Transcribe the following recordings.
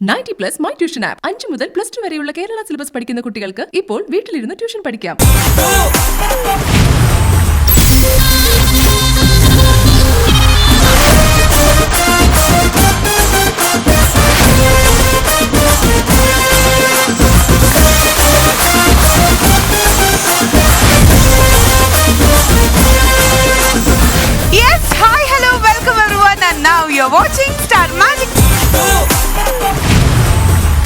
Ninety plus my tuition app അഞ്ചു മുതൽ plus to വരെയുള്ള Kerala syllabus പഠിക്കുന്ന കുട്ടികൾക്ക് ഇപ്പോൾ വീട്ടിലിരുന്ന് ട്യൂഷൻ പഠിക്കാം Yes, hi, hello, welcome everyone, now you're watching Star Magic. Oh!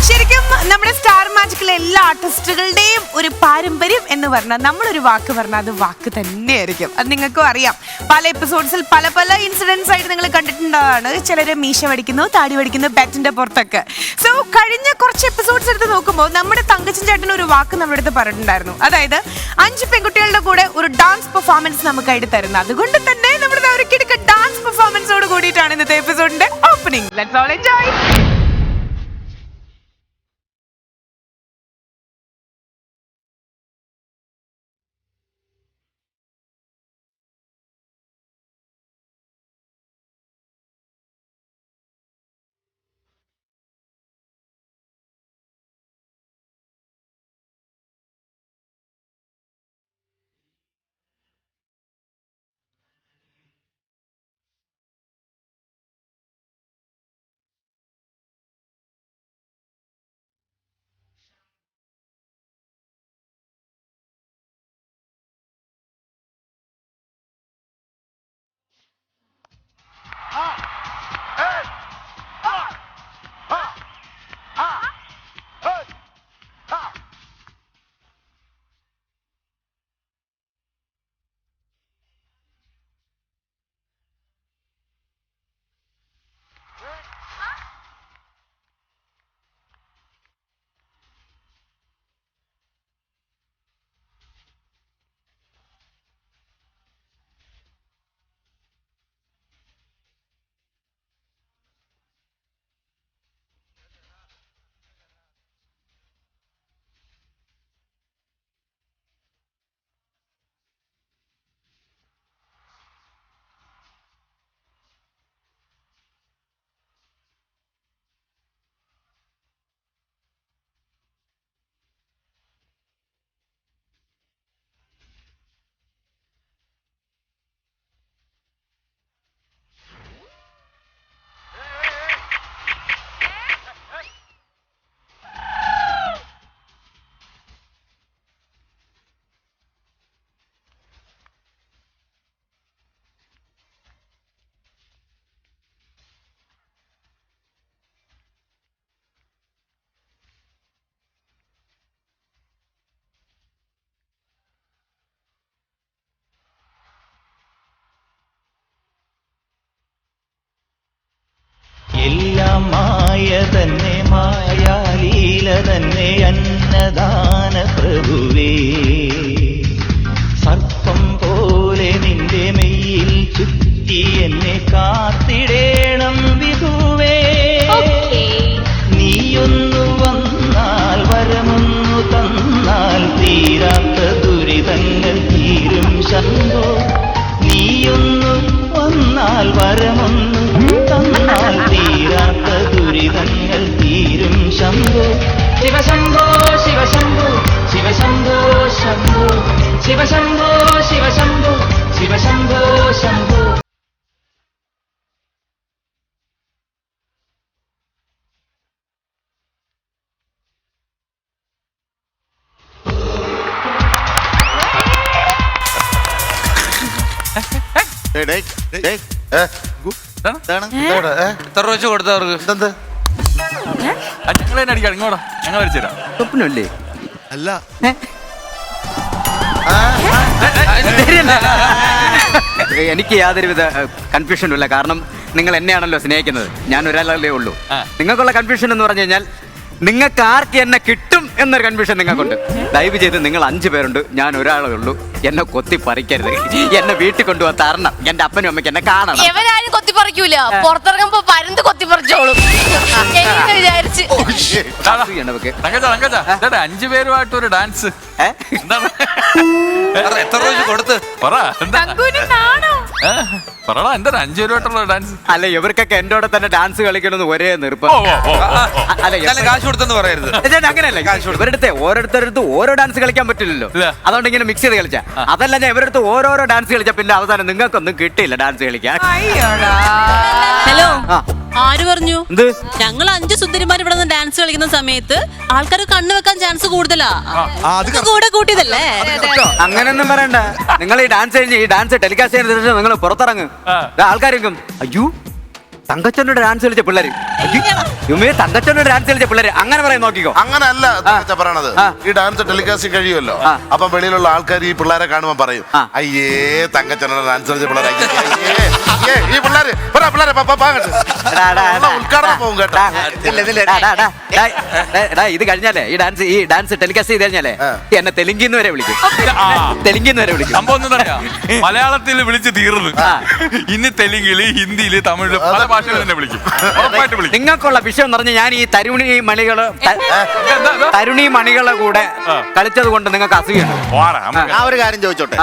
ശരിക്കും നമ്മുടെ സ്റ്റാർ മാജിക്കിലെ എല്ലാ ആർട്ടിസ്റ്റുകളുടെയും ഒരു പാരമ്പര്യം എന്ന് പറഞ്ഞാൽ നമ്മളൊരു വാക്ക് പറഞ്ഞാൽ അത് വാക്ക് തന്നെയായിരിക്കും. അത് നിങ്ങൾക്കും അറിയാം. പല എപ്പിസോഡ്സിൽ പല പല ഇൻസിഡൻസ് ആയിട്ട് നിങ്ങൾ കണ്ടിട്ടുണ്ടാവാണ്. ചിലർ മീശ പഠിക്കുന്നു താടി പഠിക്കുന്നു ബാറ്റിന്റെ പുറത്തൊക്കെ. സോ കഴിഞ്ഞ കുറച്ച് എപ്പിസോഡ്സ് എടുത്ത് നോക്കുമ്പോൾ നമ്മുടെ തങ്കച്ചൻ ചേട്ടൻ ഒരു വാക്ക് നമ്മുടെ അടുത്ത് പറഞ്ഞിട്ടുണ്ടായിരുന്നു. അതായത് അഞ്ച് പെൺകുട്ടികളുടെ കൂടെ ഒരു ഡാൻസ് പെർഫോമൻസ് നമുക്കായിട്ട് തരുന്നത്. അതുകൊണ്ട് തന്നെ നമ്മുടെ ഒരുക്കിയെടുക്ക ഡാൻസ് പെർഫോമൻസോട് കൂടിയിട്ടാണ് ഇന്നത്തെ എപ്പിസോഡിന്റെ opening let's all enjoy Maya തന്നെ മായാലീല തന്നെ അന്നദാന പ്രഭുവേ. സർപ്പം പോലെ നിന്റെ മെയ്യിൽ ചുറ്റി എന്നെ കാത്തിടേണം വിധുവേ. നീയൊന്നു വന്നാൽ വരമൊന്നു തന്നാൽ തീരാത്ത ദുരിതങ്ങൾ തീരും ശംഭോ. നീയൊന്നു വന്നാൽ വരമൊന്നു ശിവശംഭോ ശിവശംഭോ ശിവശംഭോ ശംഭോ ശിവശംഭോ ശിവശംഭോ ശിവശംഭോ ശംഭോ ഏയ് ഡേയ്, ഡേയ്, ഏ, ഗു- എന്താണ്? എന്താണ്? ഏ, എത്ര രൂപ വെച്ച് കൊടുത്ത അവർക്ക് ഇതെന്ത്? ഞങ്ങൾ തന്നെ അടിക്കാം ഇങ്ങോട്ടാ ഞങ്ങൾ വരച്ചുതരാം സ്വപ്നമല്ലേ? അല്ല. എനിക്ക് യാതൊരുവിധ കൺഫ്യൂഷനും ഇല്ല. കാരണം നിങ്ങൾ എന്നെയാണല്ലോ സ്നേഹിക്കുന്നത്. ഞാൻ ഒരാളല്ലേ ഉള്ളൂ. നിങ്ങൾക്കുള്ള കൺഫ്യൂഷൻ എന്ന് പറഞ്ഞു കഴിഞ്ഞാൽ നിങ്ങൾക്ക് ആർക്ക് എന്നെ കിട്ടും എന്നൊരു കൺഫ്യൂഷൻ നിങ്ങൾക്കുണ്ട്. ദയവ് ചെയ്ത് നിങ്ങൾ അഞ്ച് പേരുണ്ട്. ഞാൻ ഒരാളേ ഉള്ളൂ. എന്നെ കൊത്തി പറിക്കരുത്. എന്നെ വീട്ടിൽ കൊണ്ടുപോകാൻ തരണം. എന്റെ അപ്പനും അമ്മയ്ക്ക് എന്നെ കാണണം. എവരാരും കൊത്തിപ്പറിക്കൂല പുറത്തിറങ്ങുമ്പോ പരുന്ത് കൊത്തിപ്പറിച്ചോളും എന്ന് വിചാരിച്ച്? ഇവക്ക്. തങ്കച്ച തങ്കച്ച. ഇതാ അഞ്ചു പേരുമായിട്ട് ഒരു ഡാൻസ് എന്താണ്? എത്ര രൂപ കൊടുത്ത്? പറ എന്താ? തങ്കുവിന് നാണോ? പറടാ എന്താ അഞ്ചു രൂപ ഡാൻസ് അല്ല ഇവർക്കൊക്കെ എന്റെ കൂടെ തന്നെ ഡാൻസ് കളിക്കണമെന്ന് ഒരേ നിർബന്ധം. അല്ല കാശ് കൊടുത്തെന്ന് പറയരുത്. ഞാൻ കാശ് ഇവരുടെ ഓരോരുത്തരടുത്ത് ഓരോ ഡാൻസ് കളിക്കാൻ പറ്റില്ലല്ലോ. അതുകൊണ്ട് ഇങ്ങനെ മിക്സ് ചെയ്ത് കളിച്ച. അതല്ല ഞാൻ ഇവരടുത്ത് ഓരോരോ ഡാൻസ് കളിച്ച പിന്നെ അവസാനം നിങ്ങൾക്കൊന്നും കിട്ടിയില്ല ഡാൻസ് കളിക്കാൻ. അയ്യോടാ. ഹലോ. ആ. ആര് പറഞ്ഞു? എന്ത്? ഞങ്ങൾ അഞ്ച് സുന്ദരിമാർ ഇവിടെ നിന്ന് ഡാൻസ് കളിക്കുന്ന സമയത്ത് ആൾക്കാർ കണ്ണു വെക്കാൻ ചാൻസ് കൂടുതലാ. ഇത് കൂടെ കൂട്ടിയതല്ലേ? അങ്ങനെയൊന്നും പറയണ്ട. നിങ്ങൾ ഈ ഡാൻസ് കഴിഞ്ഞ് ഈ ഡാൻസ് ടെലികാസ്റ്റ് ചെയ്യുന്ന നിങ്ങൾ പുറത്തിറങ്ങും. ആൾക്കാരെങ്കിലും അയ്യോ തങ്കച്ചനോട് ഡാൻസ് കളിച്ച പിള്ളേര്. തങ്കച്ചനോട് ഡാൻസ് കളിച്ച പിള്ളേര്. അങ്ങനെ പറയാൻ നോക്കിക്കോ. അങ്ങനല്ല തങ്കച്ച പറയണത്. ഈ ഡാൻസ് ടെലികാസ്റ്റ് കഴിയുമല്ലോ. അപ്പൊ വെളിയിലുള്ള ആൾക്കാർ ഈ പിള്ളേരെ കാണുമ്പോ പറയും അയ്യേ തങ്കച്ചനോട് ഡാൻസ് കളിച്ച പിള്ളേരെ ഈ പിള്ളേര് പിള്ളേരെ ഉദ്ഘാടനം പോകും കേട്ടോ. ഇത് കഴിഞ്ഞാലേ ഈ ഡാൻസ് ഈ ഡാൻസ് ടെലികാസ്റ്റ് ചെയ്ത് കഴിഞ്ഞാലേ. എന്നെ തെലുങ്കിന്ന് വരെ വിളിക്കും. തെലുങ്കിന്ന് വരെ വിളിക്കും. സംഭവം മലയാളത്തിൽ വിളിച്ച് തീർന്നു. ഇനി തെലുങ്കിൽ ഹിന്ദിയിൽ തമിഴിൽ പല ഭാഷകളിൽ തന്നെ വിളിക്കും. ഉറപ്പായിട്ട് വിളിക്കും. നിങ്ങൾക്കുള്ള വിഷയം എന്ന് പറഞ്ഞാൽ ഞാൻ ഈ തരുണി മണികൾ? തരുണി മണികളെ കൂടെ. കളിച്ചത് കൊണ്ട് നിങ്ങൾക്ക് അസുഖം ആ. നമുക്ക് ഞാൻ ഒരു കാര്യം ചോദിച്ചോട്ടെ.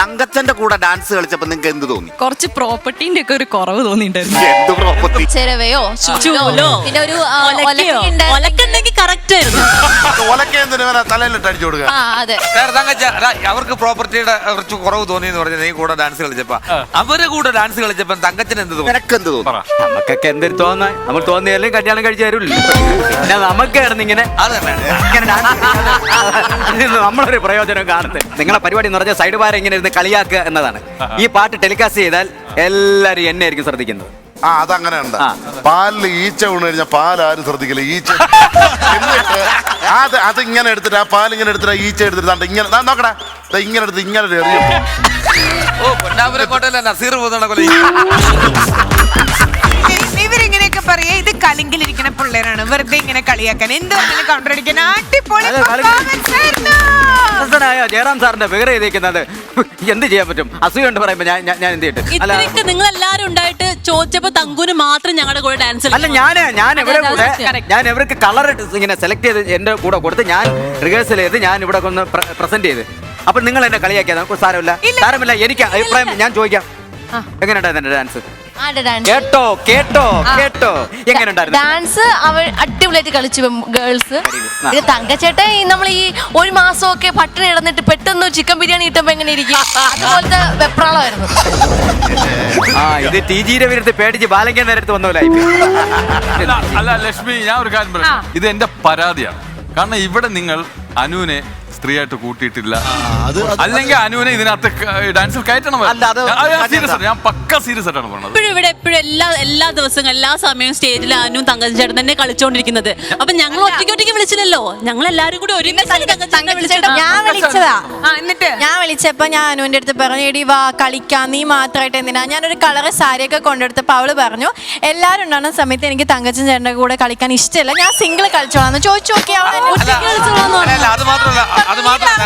തങ്കച്ചന്റെ കൂടെ ഡാൻസ് കളിച്ചപ്പോ നിങ്ങൾക്ക് എന്ത് തോന്നി? കുറച്ച് പ്രോപ്പർട്ടിന്റെ ഒക്കെ ഒരു കുറവ് തോന്നിണ്ടായിരുന്നു എന്ത് പ്രോപ്പർട്ടി ചെരവയോ ചൂലോ പിന്നെ ഒരു ആ, ഒലക്കയോ? ഉണ്ടായിരുന്നെങ്കിൽ- ഒലക്കുണ്ടെങ്കിൽ കറക്റ്റ് ആയിരുന്നു. ഒലക്കെ എന്തിനു? വേണം തലയിലിട്ട് അടിച്ചു കൊടുക്കുക. ആ അതെ. സാർ തങ്കച്ച എടാ, അവർക്ക് പ്രോപ്പർട്ടിയുടെ കുറച്ച് കുറവ് തോന്നി എന്ന് പറഞ്ഞാൽ നീ കൂടെ ഡാൻസ് കളിച്ചപ്പോ. അവരെ കൂടെ ഡാൻസ് കളിച്ചപ്പോ തങ്കച്ചന് എന്ത് തോന്നി? നിനക്ക് എന്ത് തോന്നി? നമുക്കൊക്കെ എന്തൊരു തോന്നാ? നമ്മൾ തോന്നിയാലും കല്യാണം കഴിച്ചു തരുള്ളൂ പിന്നെ നമുക്ക് കിടന്ന് ഇങ്ങനെ നമ്മളൊരു പ്രയോജനം കാണുന്നത്. നിങ്ങളെ പരിപാടി എന്ന് പറഞ്ഞാൽ സൈഡ് ബാർ ഇങ്ങനെ ഇരുന്ന് കളിയാക്കുക എന്നതാണ്. ഈ പാട്ട് ടെലികാസ്റ്റ് ചെയ്താൽ എല്ലാരും എന്നെ ആയിരിക്കും ശ്രദ്ധിക്കുന്നത്. ആ അതങ്ങനെ ഉണ്ട് പാലിൽ ഈച്ച വീണ് കഴിഞ്ഞാൽ പാൽ ആരും ശ്രദ്ധിക്കില്ല. ഈച്ച എന്നിട്ട് അത് അത് ഇങ്ങനെ എടുത്തിട്ട് ആ പാൽ ഇങ്ങനെ എടുത്തിട്ട് ആ ഈച്ച എടുത്തിട്ട് ഇങ്ങനെ നോക്കടാ. ഇങ്ങനെ എടുത്ത് ഇങ്ങനെ എറിയും ഓ പൊന്നാപുരം നസീർ പോകുന്ന പോലെ. ഇവരിങ്ങനെയൊക്കെ പറയാ ഇത് കലിങ്കിലിരിക്കുന്ന പിള്ളേരാണ്. വെറുതെ ഇങ്ങനെ കളിയാക്കാൻ. എന്ത് വന്നാലും കൗണ്ടർ അടിക്കാൻ. അടിപൊളി അതെ, കളി- performance ആയിരുന്നു. പ്രശസ്തനായ ജയറാം സാറിന്റെ ഫിഗർ ചെയ്തേക്കുന്നത് എന്ത് ചെയ്യാൻ പറ്റും? അസൂയുണ്ട് പറയുമ്പോ ഞാൻ ഞാൻ- ഞാൻ എന്ത് ചെയ്യട്ടെ അല്ല ഇത്രയൊക്കെ നിങ്ങൾ എല്ലാരും ഉണ്ടായിട്ട് ചോദിച്ചപ്പോ തങ്കുന് മാത്രം ഞങ്ങളുടെ കൂടെ ഡാൻസ് അല്ല ഞാൻ ഞാൻ ഇവരെ അതെ, കൂടെ അതെ, correct. ഞാൻ ഇവർക്ക് കളർ ഇങ്ങനെ സെലക്ട് ചെയ്ത് എന്റെ കൂടെ കൊടുത്ത് ഞാൻ റിഹേഴ്സൽ ചെയ്ത് ഞാൻ ഇവിടെ ഒന്ന് പ്രസന്റ് ചെയ്ത്. അപ്പൊ നിങ്ങൾ എന്നെ കളിയാക്കിയത് നമുക്ക് സാരമില്ല. സാരമില്ല. എനിക്ക് അഭിപ്രായം ഞാൻ ചോദിക്കാം. എങ്ങനെയുണ്ടായിരുന്നു എന്റെ ഡാൻസ് കേട്ടോ കേട്ടോ കേട്ടോ. എങ്ങനെയുണ്ടായിരുന്നു? ഡാൻസ് അവൾ അടിപൊളിയായിട്ട് കളിച്ചു ഗേൾസ്. ഇത് തങ്കച്ചേട്ടൻ നമ്മൾ ഈ ഒരു മാസം ഒക്കെ പട്ടിണി ഇടന്നിട്ട് പെട്ടെന്ന് ചിക്കൻ ബിരിയാണി കിട്ടുമ്പോ എങ്ങനെ ഇരിക്കും? അതുപോലത്തെ വെപ്രാളമായിരുന്നു. ആ ഇത് ടി ജി വിരുദ്ധ പേടിച്ച് ബാലങ്കൻ നേരത്ത് വന്ന അല്ല, അല്ല ലക്ഷ്മി ഞാൻ ഒരു കാര്യം പറയാം ഇത് എന്റെ പരാതിയാണ്. കാരണം ഇവിടെ നിങ്ങൾ അനുവിനെ സ്ത്രീയായിട്ട് കൂട്ടിയിട്ടില്ല. അല്ലെങ്കിൽ അനുവിനെ ഇതിനകത്ത് ഡാൻസിൽ കയറ്റണം. സീരിയസ് ഞാൻ പക്ക സീരിയസ് ആയിട്ടാണ് പറഞ്ഞത്. എപ്പോഴും ഇവിടെ എപ്പോഴും എല്ലാ എല്ലാ ദിവസവും എല്ലാ സമയവും സ്റ്റേജിൽ അനുവും തങ്കച്ചൻ ചേട്ടൻ തന്നെ കളിച്ചോണ്ടിരിക്കുന്നത്. അപ്പൊ ഞങ്ങൾ ഒറ്റയ്ക്ക് ഒറ്റയ്ക്ക് വിളിച്ചില്ലല്ലോ. ഞങ്ങൾ എല്ലാരും കൂടി ഒരുമിച്ച് ഞാൻ വിളിച്ചതാ. ആ, എന്നിട്ട്? ഞാൻ വിളിച്ചപ്പോ ഞാൻ അനുവിന്റെ അടുത്ത് പറഞ്ഞു എടി വാ കളിക്കാൻ നീ മാത്രമായിട്ട് എന്തിനാ? ഞാനൊരു കളറ് സാരിയൊക്കെ കൊണ്ടെടുത്തപ്പോ അവൾ പറഞ്ഞു എല്ലാരും ഉണ്ടാകുന്ന സമയത്ത് എനിക്ക് തങ്കച്ചൻ ചേട്ടന്റെ കൂടെ കളിക്കാൻ ഇഷ്ടമില്ല ഞാൻ സിംഗിൾ കളിച്ചോളാന്ന് ചോദിച്ചു നോക്കി അവൾ എന്നെ അല്ല, ഒറ്റയ്ക്ക് കളിച്ചോളാന്ന് പറഞ്ഞു. അല്ല, അത് മാത്രമല്ല അത് മാത്രമല്ല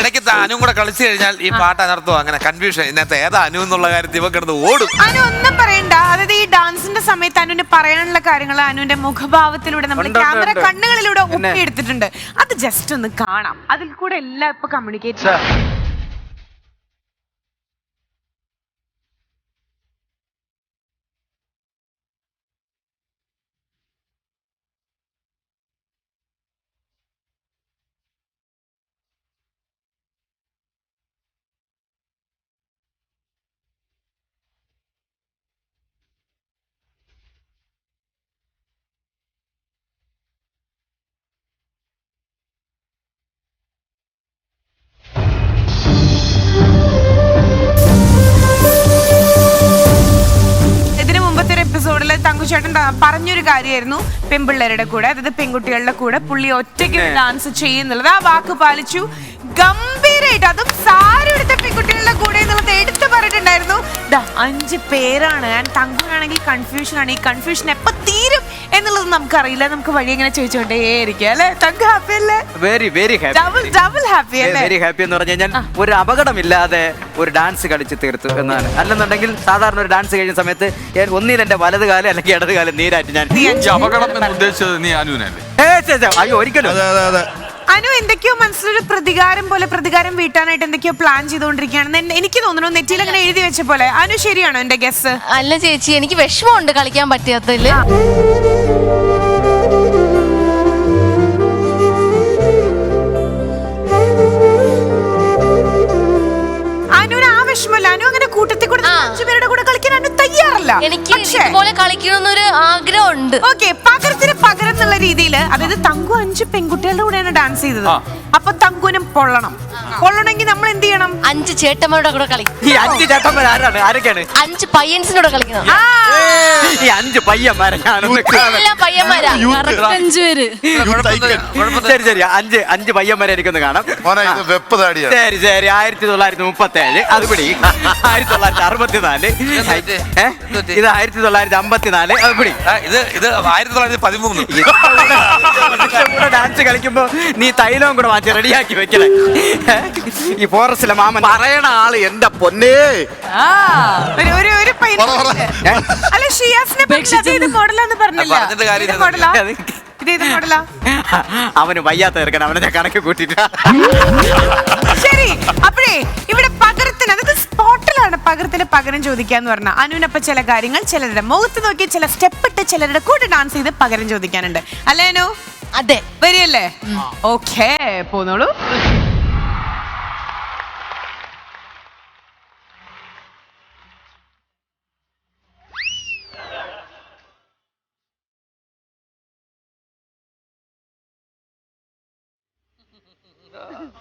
ഇടയ്ക്ക് അനുവും കൂടെ കളിച്ചു കഴിഞ്ഞാൽ ഈ പാട്ട് അനർത്ഥം അങ്ങനെ കൺഫ്യൂഷൻ ഇതിനകത്ത് ഏതാ അനു എന്നുള്ള കാര്യത്തിൽ ഇവ കിടന്ന് ഓടും. അനു ഒന്നും പറയണ്ട. അതായത് ഈ ഡാൻസിന്റെ സമയത്ത് അനുവിന്റെ പറയാനുള്ള കാര്യങ്ങൾ അനുവിന്റെ മുഖഭാവത്തിലൂടെ നമ്മൾ ക്യാമറ കണ്ണുകളിലൂടെ ഒപ്പി എടുത്തിട്ടുണ്ട്. അത് ജസ്റ്റ് ഒന്ന് കാണാം. അതിൽ കൂടെ എല്ലാം ഇപ്പൊ കമ്മ്യൂണിക്കേറ്റ് ത- പറഞ്ഞൊരു കാര്യമായിരുന്നു പെൺപിള്ളേരുടെ കൂടെ അതായത് പെൺകുട്ടികളുടെ കൂടെ പുള്ളി ഒറ്റയ്ക്ക് ഡാൻസ് ചെയ്യുന്നുള്ളത്. ആ വാക്ക് പാലിച്ചു. ഗംഭീരമായിട്ട് അതും സാരി എടുത്ത പെൺകുട്ടികളുടെ കൂടെ എന്നുള്ളത് എടുത്തു പറഞ്ഞിട്ടുണ്ടായിരുന്നു. അഞ്ച് പേരാണ്. ഞാൻ തങ്കൂരാണെങ്കിൽ കൺഫ്യൂഷൻ ആണ്. ഈ കൺഫ്യൂഷൻ എപ്പോ തീരും എന്നുള്ളത് നമുക്കറിയില്ല. നമുക്ക് വഴി എങ്ങനെ ചോദിച്ചുകൊണ്ടേയിരിക്കും അല്ലെ? തങ്ക ഹാപ്പി അല്ലേ? Very very double happy double happy അല്ലേ? വെരി ഹാപ്പി എന്ന് പറഞ്ഞു കഴിഞ്ഞാൽ ഒരു അപകടമില്ലാതെ ഒരു ഡാൻസ് കളിച്ച് തീർത്തു എന്നാണ്. അല്ലെന്നുണ്ടെങ്കിൽ സാധാരണ ഒരു ഡാൻസ് കഴിഞ്ഞ സമയത്ത് ഞാൻ ഒന്നിൽ എന്റെ വലത് കാലം അല്ലെങ്കിൽ ഇടത് കാലം നീരായിട്ട് ഞാൻ ഈ അപകടം എന്ന് ഉദ്ദേശിച്ചത് നീ അനുവിനല്ലേ? ഏ, ഛെ, അയ്യോ ഒരിക്കലും. അതെ അതെ അതെ. അനു എന്തൊക്കെയോ മനസ്സിലൊരു പ്രതികാരം പോലെ പ്രതികാരം വീട്ടാനായിട്ട് എന്തൊക്കെയോ പ്ലാൻ ചെയ്തുകൊണ്ടിരിക്കുകയാണ്. എനിക്ക് തോന്നുന്നു നെറ്റിയിൽ അങ്ങനെ എഴുതി വെച്ച പോലെ. അനു ശരിയാണോ എന്റെ ഗസ് അല്ല ചേച്ചി എനിക്ക് വിഷമമുണ്ട് കളിക്കാൻ പറ്റാത്തതിൽ. എനിക്ക് ഇതുപോലെ കളിക്കണമെന്നൊരു ആഗ്രഹമുണ്ട്. ഓക്കെ രീതിയിൽ അതായത് തങ്കു അഞ്ച് പെൺകുട്ടികളുടെ കൂടെയാണ് ഡാൻസ് ചെയ്തത്. അപ്പൊ തങ്കുവിനും പൊള്ളണം പൊള്ളണമെങ്കിൽ നമ്മൾ എന്ത് ചെയ്യണം? അഞ്ച് ചേട്ടന്മാരുടെ കൂടെ കളി. ഈ അഞ്ച് ചേട്ടന്മാർ ആരാണ്? ആരൊക്കെയാണ്? അഞ്ച് പയ്യൻസിനോട് കളിക്കണം ആ, ഈ അഞ്ച് പയ്യന്മാരെ ഞാനൊന്ന് എല്ലാം പയ്യന്മാരാ. അഞ്ചു പേര്. ശരി ശരി. അഞ്ച് അഞ്ച് പയ്യന്മാരെ എനിക്കൊന്ന് കാണാം. മോനെ ഇത് വെപ്പ് താടിയാണ്. ശരി ശരി. ആയിരത്തി തൊള്ളായിരത്തി മുപ്പത്തി ഏഴ് അത് പിടി. ആയിരത്തി തൊള്ളായിരത്തി അറുപത്തി നാല്? ഇത് ആയിരത്തി തൊള്ളായിരത്തി അമ്പത്തിനാല്. അത് പിടി. ആ, ഇത് ഇത് ആയിരത്തി തൊള്ളായിരത്തി പതിമൂന്ന്. ഡാൻസ് കളിക്കുമ്പോ നീ തൈലവും കൂടെ മാറ്റി റെഡിയാക്കി വെക്കണേ. ഏ? ഈ ഫോറസ്റ്റിലെ മാമൻ പറയണ ആൾ എന്റെ പൊന്നേ. ആ, ഒരു ഒരു ഒരു അല്ല ഷിയാസിനെ പറ്റി അത് ഇത് മോഡലാന്ന് പറഞ്ഞില്ല. പറഞ്ഞിട്ട് കാര്യമില്ല. ഇത് മോഡലാ? ഇത് ഇത് മോഡലാ? അവന് വയ്യാത്ത ഇറക്കണം അവനെ ഞാൻ കണക്ക് കൂട്ടിട്ട് ശരി അപ്പോഴേ ഇവിടെ പകരത്തിന് അതൊക്കെ സ്പോട്ടിലാണ് പകരത്തിന് പകരം ചോദിക്കാന്ന് പറഞ്ഞ അനുവിനപ്പ ചില കാര്യങ്ങൾ ചിലരുടെ മുഖത്ത് നോക്കി ചില സ്റ്റെപ്പ് ഇട്ട് ചിലരുടെ കൂടെ ഡാൻസ് ചെയ്ത് പകരം ചോദിക്കാനുണ്ട്. അല്ലേ അനു? അതെ. വരിയല്ലേ ഓക്കേ പോന്നോളൂ. this is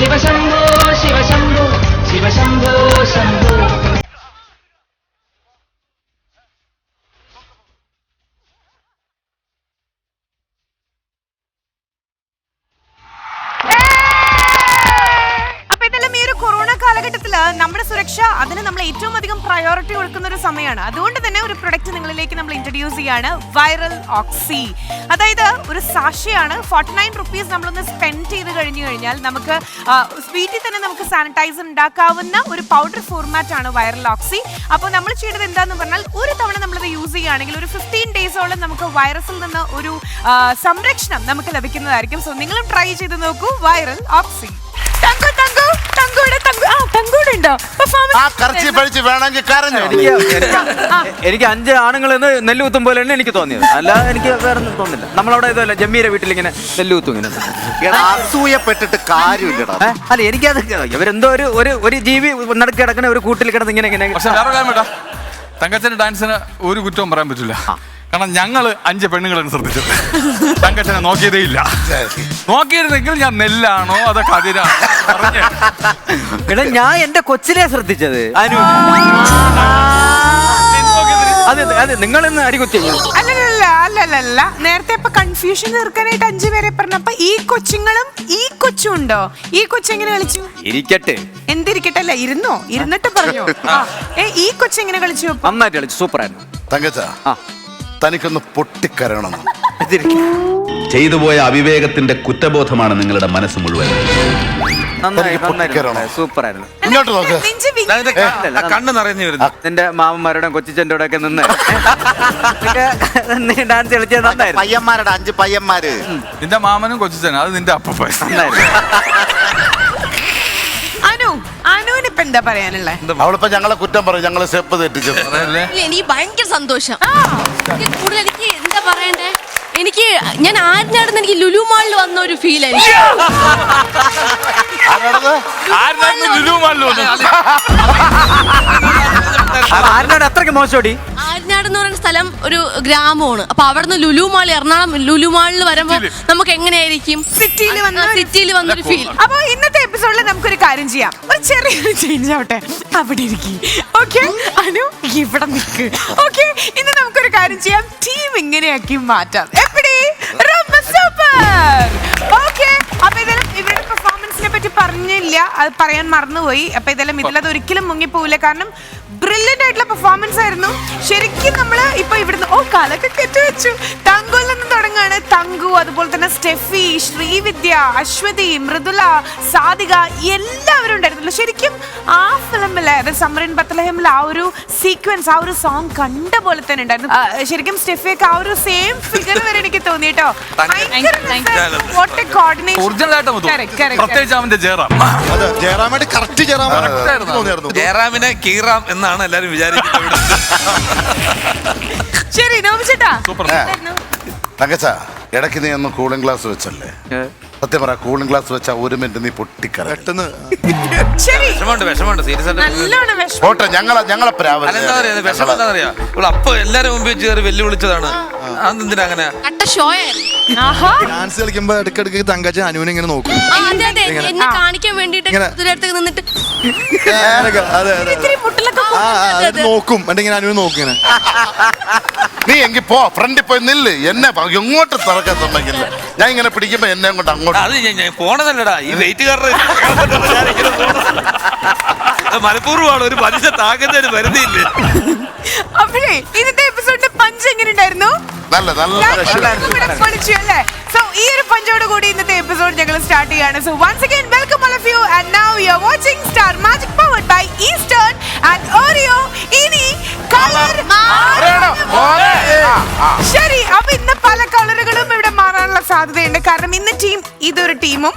Si vas a അധികം പ്രയോറിറ്റി കൊടുക്കുന്ന ഒരു സമയമാണ്. അതുകൊണ്ട് തന്നെ ഒരു പ്രൊഡക്റ്റ് നിങ്ങളിലേക്ക് നമ്മൾ ഇൻട്രൊഡ്യൂസ് ചെയ്യാണ് വൈറൽ ഓക്സി അതായത് ഒരു സാക്ഷിയാണ്. ഫോർട്ടി നയൻ റുപ്പീസ് നമ്മളൊന്ന് സ്പെൻഡ് ചെയ്ത് കഴിഞ്ഞു കഴിഞ്ഞാൽ നമുക്ക് വീട്ടിൽ തന്നെ നമുക്ക് സാനിറ്റൈസർ ഉണ്ടാക്കാവുന്ന ഒരു പൗഡർ ഫോർമാറ്റ് ആണ് വൈറൽ ഓക്സി അപ്പോൾ നമ്മൾ ചെയ്യേണ്ടത് എന്താന്ന് പറഞ്ഞാൽ ഒരു തവണ നമ്മളത് യൂസ് ചെയ്യുകയാണെങ്കിൽ ഒരു ഫിഫ്റ്റീൻ ഡേയ്സോളം നമുക്ക് വൈറസിൽ നിന്ന് ഒരു സംരക്ഷണം നമുക്ക് ലഭിക്കുന്നതായിരിക്കും. സോ നിങ്ങളും ട്രൈ ചെയ്ത് നോക്കൂ വൈറൽ ഓക്സി തങ്കു തങ്കു! ആ കറച്ചി പഴിച്ച് വേണമെങ്കിൽ കരഞ്ഞു? എനിക്ക് എനിക്ക് എനിക്ക് അഞ്ച് ആണുങ്ങൾ എന്ന് നെല്ലുകുത്തും പോലെയാണ് എനിക്ക് തോന്നിയത്. അല്ല എനിക്ക് വേറെ ഒന്നും തോന്നില്ല നമ്മളവിടെ ഇതല്ല ജമ്മീരെ വീട്ടിൽ ഇങ്ങനെ നെല്ലുകുത്തും ഇങ്ങനെ. എടാ അസൂയപ്പെട്ടിട്ട് കാര്യമില്ലടാ. ഏ? അല്ല എനിക്കത് ഇവരെന്തോ ഒരു ഒരു ഒരു ജീവി നടുക്ക് കിടക്കണ ഒരു കൂട്ടിൽ കിടന്ന് ഇങ്ങനെ ഇങ്ങനെ. പക്ഷെ വേറെ കാര്യം വേണ്ട. തങ്കച്ചന്റെ ഡാൻസിന് ഒരു കുറ്റവും പറയാൻ പറ്റില്ല. കാരണം ഞങ്ങൾ അഞ്ച് പെണ്ണുങ്ങളാണ് ശ്രദ്ധിച്ചത്. തങ്കച്ചനെ നോക്കിയതേ ഇല്ല. നോക്കിയിരുന്നെങ്കിൽ ഞാൻ നെല്ലാണോ അതോ കതിരാണോ? പറഞ്ഞേ. എടാ ഞാൻ എന്റെ കൊച്ചിലെ ശ്രദ്ധിച്ചത്. അനു. അതെ അതെ, നിങ്ങൾ ഇന്ന് അടികുത്തി. അല്ലല്ല അല്ലല്ല നേരത്തെ ഇപ്പൊ കൺഫ്യൂഷൻ തീർക്കാനായിട്ട് അഞ്ചു പേരെ പറഞ്ഞപ്പോ ഈ കൊച്ചുങ്ങളും ഈ കൊച്ചും ഉണ്ടോ ഈ കൊച്ചെങ്ങനെ കളിച്ചു? ഇരിക്കട്ടെ. എന്തിരിക്കട്ടെ അല്ല ഇരുന്നോ? ഇരുന്നിട്ട് പറഞ്ഞോ. ഏ ഈ കൊച്ചെങ്ങനെ കളിച്ചു? നന്നായിട്ട് കളിച്ചു സൂപ്പറായിരുന്നു. തങ്കച്ച ആ. തനിക്കൊന്ന് പൊട്ടിക്കരയണം. ചെയ്തു പോയ അവിവേകത്തിന്റെ കുറ്റബോധമാണ് നിങ്ങളുടെ മനസ്സ് മുഴുവൻ. നന്നായി എനിക്ക് പൊട്ടിക്കരണോ? നന്നായിരുന്നു സൂപ്പറായിരുന്നു. ഇങ്ങോട്ട് നോക്ക്. നെഞ്ച് വിങ്ങി. അതിന്റെ ക- ആ കണ്ണ് നിറഞ്ഞു വരുന്നു. നിന്റെ മാമന്മാരുടെ കൊച്ചിച്ചന്റെ ഒക്കെ നിന്ന് നിന്റെ- നീ ഡാൻസ് കളിച്ചത് നന്നായിരുന്നു. പയ്യന്മാരുടെ അഞ്ച് പയ്യന്മാര്. നിന്റെ മാമനും കൊച്ചിച്ചനും അത് നിന്റെ അപ്പ നന്നായിരുന്നു. ഇപ്പൊ എന്താ പറയാനുള്ളത് അവളിപ്പോ ഞങ്ങളെ കുറ്റം പറയും ഞങ്ങളെ സ്റ്റെപ്പ് തെറ്റിച്ചത് അതല്ലേ ഇല്ല, എനിക്ക് ഭയങ്കര സന്തോഷം. എനിക്ക് കൂടുതൽ എനിക്ക് എന്താ പറയണ്ടേ? എനിക്ക് ഞാൻ ആരിനാടുന്ന് എനിക്ക് ലുലു മാളിൽ വന്ന ഒരു ഫീൽ എനിക്ക് ആരാണത്? ആരുടെ ലുലു മാളിൽ വന്നു? ആരിനോട് അത്രയ്ക്ക് മോശമടി? ആരിനാട് എന്ന് പറയുന്ന സ്ഥലം ഒരു ഗ്രാമമാണ്. അപ്പൊ അവിടുന്ന് ലുലു മാൾ എറണാകുളം ലുലു മാളിൽ വരുമ്പോ നമുക്ക് എങ്ങനെയായിരിക്കും? സിറ്റിയിൽ വന്ന സിറ്റിയിൽ വന്നൊരു ഫീൽ അപ്പൊ ഇന്നത്തെ എപ്പിസോഡിൽ നമുക്കൊരു കാര്യം ചെയ്യാം. ഒരു ചെറിയൊരു ചേഞ്ച് ആവട്ടെ. അവിടെ ഇരിക്കും. ഓക്കെ അനു ഇവിടെ നിൽക്ക് ഓക്കെ ഇന്ന് നമുക്കൊരു കാര്യം ചെയ്യാം. ടീം ഇങ്ങനെയാക്കി മാറ്റാം. എപ്പിടി? സൂപ്പർ. ഓക്കെ അപ്പൊ പറ്റി പറഞ്ഞില്ല. അത് പറയാൻ മറന്നുപോയി. അപ്പൊ ഇതെല്ലാം ഇതിലത് ഒരിക്കലും മുങ്ങിപ്പോവില്ല. കാരണം ബ്രില്യന്റ് ആയിട്ടുള്ള പെർഫോമൻസ് ആയിരുന്നു. ശരിക്കും നമ്മൾ ഇപ്പൊ ഇവിടുന്ന് ഓ കാലൊക്കെ കെട്ടി വെച്ചു. തങ്കുവിൽ നിന്ന് തുടങ്ങാണ് തങ്കു അതുപോലെ തന്നെ സ്റ്റെഫി ശ്രീവിദ്യ അശ്വതി മൃദുല സാധിക എല്ലാവരും ഉണ്ടായിരുന്നു ശരിക്കും ആ ഫിലിമിലെ അതായത് സമരൻ ബത്തലഹമിൽ ആ ഒരു സീക്വൻസ് ആ ഒരു സോങ് കണ്ട പോലെ തന്നെ ഉണ്ടായിരുന്നു. ശരിക്കും സ്റ്റെഫിയൊക്കെ ആ ഒരു സെയിം ഫിഗർ വരെ എനിക്ക് തോന്നി കേട്ടോ. ഒറിജിനൽ അവന്റെ ജയറാം. ജയറാമായിട്ട് കറക്റ്റ് ആയിരുന്നു. തോന്നിയായിരുന്നു. ജയറാമിനെ കീറാം എന്നാണ് എല്ലാരും വിചാരിക്കുന്നത്. ഇവിടെ. ശരി സൂപ്പർ. തങ്കച്ച ഇടയ്ക്ക് നീ ഒന്ന് കൂളിംഗ് ഗ്ലാസ് വെച്ചല്ലേ? സത്യം പറ കൂളിംഗ് ഗ്ലാസ് വെച്ചാ ഒരു മിനിറ്റ് നീ പൊട്ടിക്കര പെട്ടെന്ന്. ശരി. വിഷമമുണ്ട് വിഷമമുണ്ട്. സീരിയസ് ആയിട്ട് നല്ലോണം വിഷമം പോട്ടെ ഞങ്ങളെ ഞങ്ങളെ പറയാ വിഷമം എന്താ പറയാ? അപ്പൊ എല്ലാരും മുമ്പിൽ കയറി വെല്ലുവിളിച്ചതാണ്. അതെന്തിനാ അങ്ങനെ? കട്ട ഷോ ആയിരുന്നു. ആഹാ ഡാൻസ് കളിക്കുമ്പോ ഇടയ്ക്കിടയ്ക്ക് തങ്കച്ചൻ അനുവിനെ ഇങ്ങനെ നോക്കും. അതെ അതെ. എന്നെ കാണിക്കാൻ വേണ്ടിട്ട് നിന്നിട്ട് അതെ അതെ നോക്കും. എന്നിട്ട് ഇങ്ങനെ അനുവിനെ നോക്കും ഇങ്ങനെ. നീ എങ്കിൽ പോ ഫ്രണ്ടിൽ പോയി നില്ല്. എന്നെ എങ്ങോട്ട് തറക്കാൻ സമ്മതിക്കില്ല. ഞാൻ ഇങ്ങനെ പിടിക്കുമ്പോ എന്നെ അങ്ങോട്ട് അങ്ങോട്ട് അത് ഞാൻ- ഞാൻ പോണതല്ലടാ. ഈ വെയിറ്റ് കാരുടെ മനഃപൂർവമാണ് ഒരു മനുഷ്യ താങ്ങുന്നതിന് വരുന്നില്ലേ? അപ്പോഴേ ഇന്നത്തെ എപ്പിസോഡിന്റെ പഞ്ച് എങ്ങനെ ഉണ്ടായിരുന്നു നല്ല നല്ല അല്ലേ? സോ ഈ ഒരു പഞ്ചോട് കൂടി ഇന്നത്തെ എപ്പിസോഡ് ഞങ്ങൾ സ്റ്റാർട്ട് ചെയ്യാണ്. So once again welcome all of you and now you are watching Star Magic powered by Eastern and Oreo ഇനി കളർ ശരി സാധ്യതയുണ്ട്. കാരണം ഇന്ന് ടീം ഇതൊരു ടീമും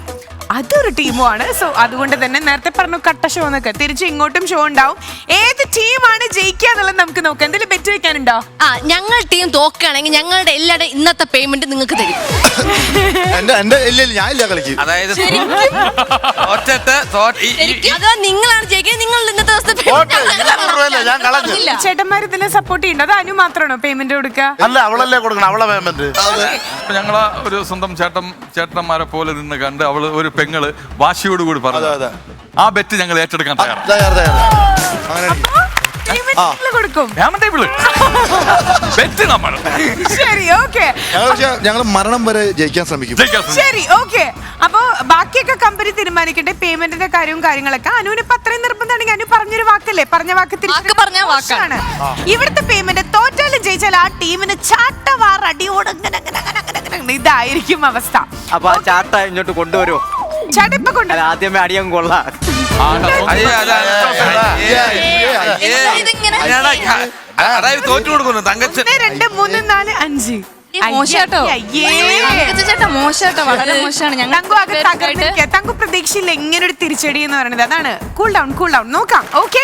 അതൊരു ടീമുമാണ്. സോ അതുകൊണ്ട് തന്നെ നേരത്തെ പറഞ്ഞു കട്ട ഷോ എന്നൊക്കെ. തിരിച്ച് ഇങ്ങോട്ടും ഷോ ഉണ്ടാവും. ഏത് ടീമാണ് ജയിക്കുക എന്നുള്ളത് നമുക്ക് നോക്കാം. എന്തെങ്കിലും ബെറ്റ് വെക്കാനുണ്ടോ? ആ ഞങ്ങൾ ടീം തോക്കുകയാണെങ്കിൽ ഞങ്ങളുടെ എല്ലാവരുടെ ഇന്നത്തെ പേയ്മെന്റ് നിങ്ങൾക്ക് തരും. എന്റെ എന്റെ ഇല്ല ഇല്ല ഞാൻ ഇല്ല കളിക്ക്. അതായത് തോറ്റത്ത് തോറ്റ് ഈ- ഈ- ഈ- അതോ നിങ്ങളാണ് ജയിക്കുന്നത്? നിങ്ങൾ ഇന്നത്തെ ദിവസത്തെ payment ഇരുന്നൂറ് രൂപയല്ലേ ഞാൻ കളഞ്ഞു. ചേട്ടന്മാർ ഇതിനെ സപ്പോർട്ട് ചെയ്യുന്നുണ്ടോ. അത് അനു മാത്രമാണോ പേയ്മെന്റ് കൊടുക്കുക? അല്ല അവളല്ലേ കൊടുക്കണം. അവളെ പേയ്മെന്റ് ഞങ്ങളെ ഒരു സ്വന്തം ചേട്ടൻ ചേട്ടന്മാരെ പോലെ നിന്ന് കണ്ട് അവൾ ഒരു പെങ്ങൾ വാശിയോട് കൂടി പറഞ്ഞു അതെ, അതെ. ആ ബെറ്റ് ഞങ്ങൾ ഏറ്റെടുക്കാൻ അങ്ങനെ വെച്ച് നമ്മൾ. ശരി ഓക്കെ. ഞങ്ങൾ മരണം വരെ ജയിക്കാൻ ശ്രമിക്കും. ശരി ഓക്കെ. അപ്പോ ബാക്കിയൊക്കെ കമ്പനി തീരുമാനിക്കട്ടെ പേയ്മെന്റിന്റെ കാര്യവും കാര്യങ്ങളൊക്കെ. അനുവിന് ഇപ്പൊ അത്രയും നിർബന്ധമാണെങ്കിൽ അനു പറഞ്ഞൊരു വാക്കല്ലേ? പറഞ്ഞ വാക്ക് തിരിച്ച് വാക്ക് പറഞ്ഞ വാക്കാണ്. ഇവിടുത്തെ പേയ്മെന്റ് തോറ്റാലും ജയിച്ചാൽ ആ ടീമിന് ചാട്ടവാർ അടിയോട് അങ്ങനെ അങ്ങനെ അങ്ങനെ ഇങ്ങനെ ഇതായിരിക്കും അവസ്ഥ. അപ്പൊ ആ ചാട്ട ഇങ്ങോട്ട് കൊണ്ടുവരുമോ കൊണ്ട് അല്ല ആദ്യമേ അടിയം കൊള്ളാം അയ്യോ, അതാ, അതാ, ഏ, ഇതിങ്ങനെ ഞാനാ, അതായത് തോറ്റു കൊടുക്കുന്നു തങ്കച്ചൻ ഒന്ന് രണ്ട് മൂന്ന് നാല് അഞ്ച് മോശാട്ടോ അയ്യേ, അയ്യേ. ചേട്ടാ മോശമാട്ടോ വളരെ മോശമാണ് ഞങ്ങൾ തങ്കു തകർന്നിരിക്കുക തങ്കു പ്രതീക്ഷയില്ല ഇങ്ങനെ ഒരു തിരിച്ചടി എന്ന് പറയുന്നത് അതാണ് കൂൾ ഡൗൺ കൂൾ ഡൗൺ നോക്കാം ഓക്കെ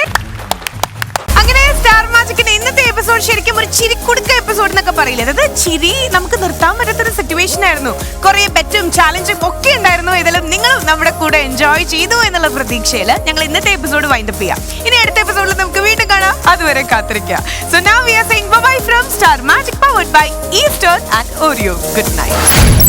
സ്റ്റാർ മാജിക്കിന്റെ ഇന്നത്തെ എപ്പിസോഡ് ശരിക്കും ഒരു ചിരിക്കുടുക്ക എപ്പിസോഡ് എന്നൊക്കെ പറയില്ലേ? അതായത് ചിരി നമുക്ക് നിർത്താൻ പറ്റാത്തൊരു സിറ്റുവേഷൻ ആയിരുന്നു. കുറെ ബെറ്റും ചാലഞ്ചും ഒക്കെ ഉണ്ടായിരുന്നു. ഇതെല്ലാം നിങ്ങളും നമ്മുടെ കൂടെ എൻജോയ് ചെയ്തു എന്നുള്ള പ്രതീക്ഷയിൽ ഞങ്ങൾ ഇന്നത്തെ എപ്പിസോഡ് വൈൻഡപ്പ് ചെയ്യാം. ഇനി അടുത്ത എപ്പിസോഡിൽ നമുക്ക് വീണ്ടും കാണാം. അതുവരെ കാത്തിരിക്കുക. So now we are saying bye from Star Magic powered by Eastern and Oreo good night